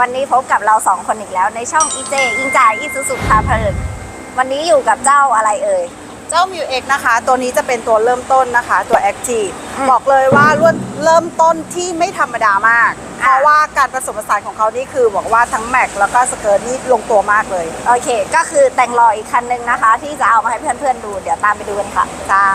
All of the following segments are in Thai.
วันนี้พบกับเราสองคนอีกแล้ว ในช่องอีเจอิงจ่ายอีสุสุพาเพลินวันนี้อยู่กับเจ้าอะไรเอ่ย เจ้า m ิว X นะคะ ตัวนี้จะเป็นตัวเริ่มต้นนะคะ ตัว Active อืมบอกเลยว่าเริ่มเริ่มต้นที่ไม่ธรรมดามาก เพอะราะว่าการผสมผสานของเขานี่คือบอกว่าทั้งแม็กแล้วก็สเกิร์ตนี่ลงตัวมากเลยโอเค ก็คือแต่งรออีกคันหนึ่งนะคะ ที่จะเอามาให้เพื่อนๆดู เดี๋ยวตามไปดูกันค่ะ ใช่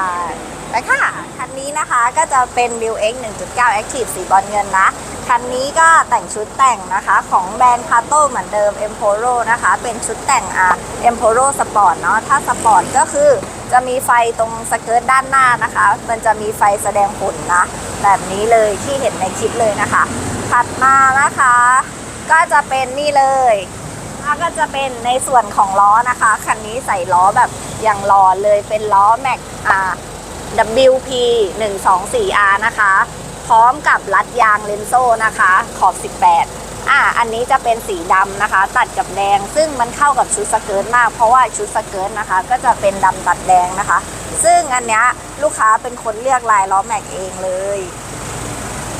ไปค่ะ คันนี้นะคะก็จะเป็น m i l X 1.9 Active สีบอลเงินนะ คันนี้ก็แต่งชุดแต่งนะคะ ของแบรนด์คาโต้เหมือนเดิม e m p o r o นะคะ เป็นชุดแต่งอะ e m p o r o Sport เนาะถ้าสปอร์ตก็คือจะมีไฟตรงสเกิร์ตด้านหน้านะคะ มันจะมีไฟแสดงผลนะ แบบนี้เลยที่เห็นในคลิปเลยนะคะถัดมานะคะ ก็จะเป็นนี่เลยก็จะเป็นในส่วนของล้อนะคะ คันนี้ใส่ล้อแบบอย่างหล่อเลยเป็นล้อแม็กอ่า WP 1 2 4 R นะคะ พร้อมกับรัดยางเลนโซ่นะคะ ขอบ 18 อะอันนี้จะเป็นสีดำนะคะ ตัดกับแดง ซึ่งมันเข้ากับชุดสเกิร์ตมาก เพราะว่าชุดสเกิร์ตนะคะ ก็จะเป็นดำตัดแดงนะคะ ซึ่งอันเนี้ยลูกค้าเป็นคนเลือกลายล้อแม็กเองเลย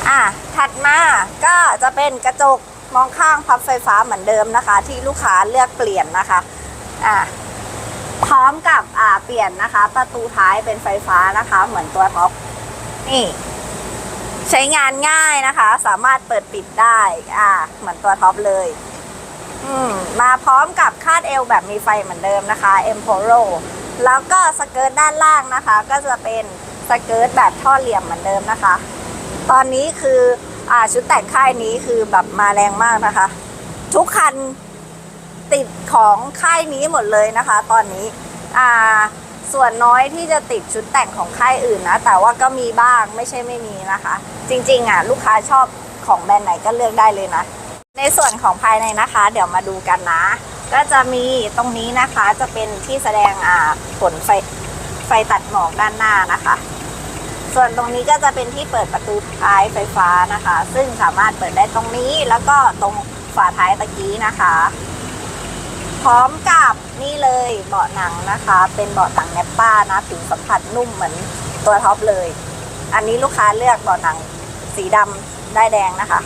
อะ ถัดมาก็จะเป็นกระจกมองข้างพับไฟฟ้าเหมือนเดิมนะคะ ที่ลูกค้าเลือกเปลี่ยนนะคะ อะพร้อมกับอ่าเปลี่ยนนะคะ ประตูท้ายเป็นไฟฟ้านะคะ เหมือนตัวท็อปนี่ ใช้งานง่ายนะคะ สามารถเปิดปิดได้ อ่า เหมือนตัวท็อปเลย อืม มาพร้อมกับคาดเอวแบบมีไฟเหมือนเดิมนะคะ e m p o r o แล้วก็สเกิร์ตด้านล่างนะคะ ก็จะเป็นสเกิร์ตแบบท่อเหลี่ยมเหมือนเดิมนะคะ ตอนนี้คืออ่าชุดแต่งค่ายนี้คือแบบมาแรงมากนะคะ ทุกคันติดของค่ายนี้หมดเลยนะคะ ตอนนี้ อ่า ส่วนน้อยที่จะติดชุดแต่งของค่ายอื่นนะ แต่ว่าก็มีบ้างไม่ใช่ไม่มีนะคะ จริงๆอะลูกค้าชอบของแบรนด์ไหนก็เลือกได้เลยนะ ในส่วนของภายในนะคะ เดี๋ยวมาดูกันนะ ก็จะมีตรงนี้นะคะจะเป็นที่แสดงอ่าผลไฟไฟตัดหมอกด้านหน้านะคะ ส่วนตรงนี้ก็จะเป็นที่เปิดประตูท้ายไฟฟ้านะคะ ซึ่งสามารถเปิดได้ตรงนี้แล้วก็ตรงฝาท้ายตะกี้นะคะ พร้อมกับนี่เลยเบาะหนังนะคะ เป็นเบาะหนังแนปป้านะผิวสัมผัสนุ่มเหมือนตัวท็อปเลย อันนี้ลูกค้าเลือกเบาะหนังสีดำได้แดงนะคะ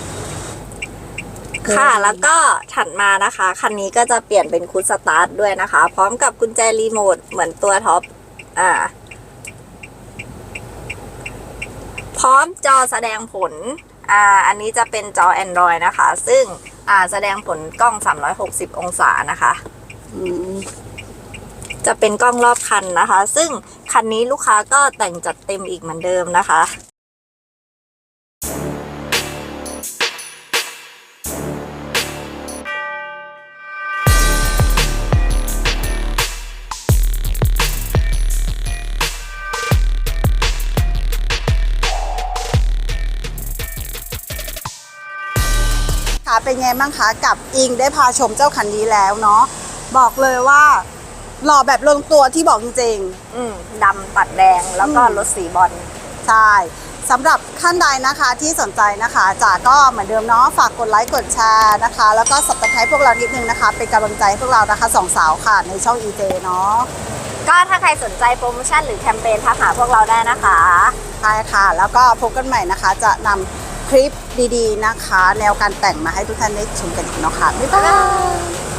ค่ะแล้วก็ถัดมานะคะคันนี้ก็จะเปลี่ยนเป็นคุชสตาร์ทด้วยนะคะ พร้อมกับกุญแจรีโมทเหมือนตัวท็อปอ่าพร้อมจอแสดงผลอ่าอันนี้จะเป็นจอ Android นะคะ ซึ่ง อ่าแสดงผลกล้อง 360 องศานะคะ จะเป็นกล้องรอบคันนะคะ ซึ่งคันนี้ลูกค้าก็แต่งจัดเต็มอีกเหมือนเดิมนะคะ เป็นไงบ้างคะกับอิงได้พาชมเจ้าคันนี้แล้วเนาะบอกเลยว่าหล่อแบบลงตัวที่บอกจริงอืมดำตัดแดงแล้วก็อืมรถสีบอลๆใช่สำหรับท่านใดนะคะที่สนใจนะคะจ๋าก็เหมือนเดิมเนาะฝากกดไลค์กดแชร์นะคะ แล้วก็สับตะไคร้พวกเรานิดนึงนะคะ เป็นกำลังใจให้พวกเรานะคะสองสาวค่ะในช่อง EJ เนาะก็ถ้าใครสนใจโปรโมชั่นหรือแคมเปญทักหาพวกเราได้นะคะ ใช่ค่ะ แล้วก็พบกันใหม่นะคะ จะนำ คลิปดีๆนะคะ แนวการแต่งมาให้ทุกท่านได้ชมกันอีกเนาะค่ะบ๊ายบาย